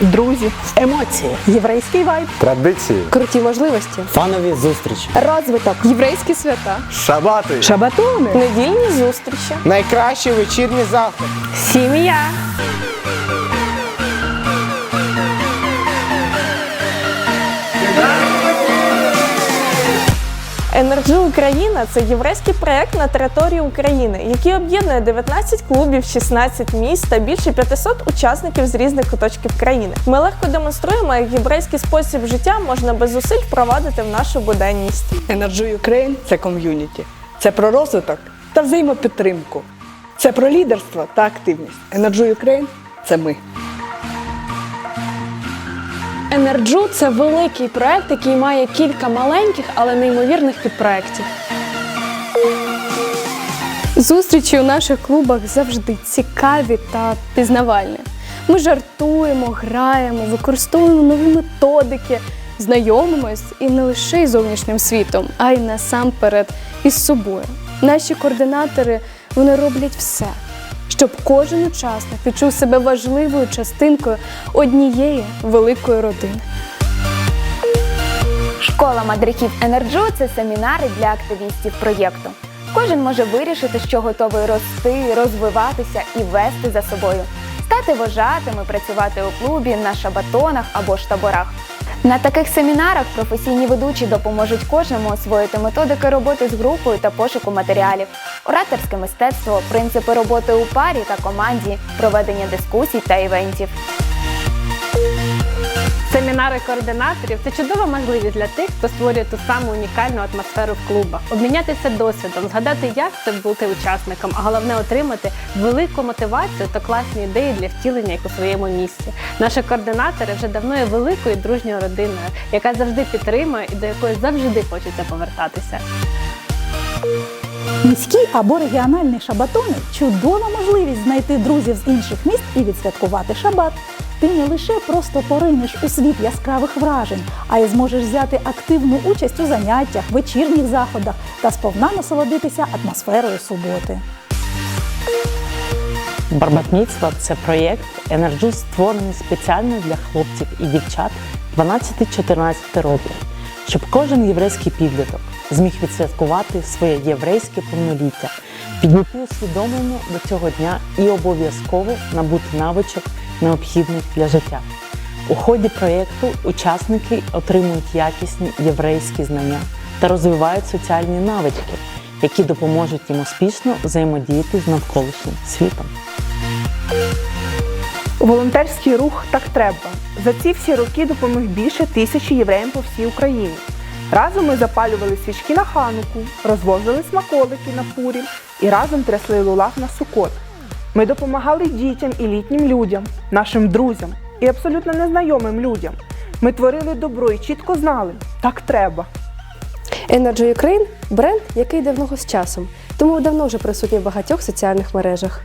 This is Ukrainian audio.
друзі, емоції, єврейський вайб. Традиції, Круті можливості. Фанові зустрічі. Розвиток. Єврейські свята. шабати, Шабатони, Недільні зустрічі. Найкращий вечірній захід. сім'я. Енерджі Україна це єврейський проект на території України, який об'єднує 19 клубів, 16 міст та більше 500 учасників з різних куточків країни. Ми легко демонструємо, як єврейський спосіб життя можна без зусиль впровадити в нашу буденність. Energy Ukraine – це ком'юніті. Це про розвиток та взаємопідтримку. Це про лідерство та активність. Energy Ukraine – це ми. Енерджу це великий проект, який має кілька маленьких, але неймовірних підпроєктів. Зустрічі у наших клубах завжди цікаві та пізнавальні. Ми жартуємо, граємо, використовуємо нові методики, знайомимось і не лише із зовнішнім світом, а й насамперед із собою. Наші координатори вони роблять все, щоб кожен учасник відчув себе важливою частинкою однієї великої родини. Школа мадриків Енерджу це семінари для активістів проєкту. Кожен може вирішити, що готовий рости, розвиватися і вести за собою, стати вожатими, працювати у клубі, на шабатонах або ж таборах. На таких семінарах професійні ведучі допоможуть кожному освоїти методики роботи з групою та пошуку матеріалів, ораторське мистецтво, принципи роботи у парі та команді, проведення дискусій та івентів. Семінари координаторів це чудова можливість для тих, хто створює ту саму унікальну атмосферу в клубах, обмінятися досвідом, згадати, як це бути учасником, а головне отримати велику мотивацію та класні ідеї для втілення їх у своєму місці. Наші координатори вже давно є великою дружньою родиною, яка завжди підтримує і до якої завжди хочеться повертатися. Міські або регіональні шабатони чудова можливість знайти друзів з інших міст і відсвяткувати шабат. Ти не лише просто поринеш у світ яскравих вражень, а й зможеш взяти активну участь у заняттях, вечірніх заходах та сповна насолодитися атмосферою суботи. Барбатміцтва це проєкт Енерджу створений спеціально для хлопців і дівчат 12-14 років, щоб кожен єврейський підліток зміг відсвяткувати своє єврейське повноліття, підійти усвідомлено до цього дня і обов'язково набути навичок, необхідних для життя. У ході проєкту учасники отримують якісні єврейські знання та розвивають соціальні навички, які допоможуть їм успішно взаємодіяти з навколишнім світом. Волонтерський рух так треба. За ці всі роки допоміг більше тисячі євреям по всій Україні. Разом ми запалювали свічки на хануку, розвозили смаколики на пурі і разом трясли лулав на сукот. Ми допомагали дітям і літнім людям, нашим друзям і абсолютно незнайомим людям. Ми творили добро і чітко знали, так треба. Energy Ukraine – бренд, який йде з часом, тому давно вже присутній в багатьох соціальних мережах.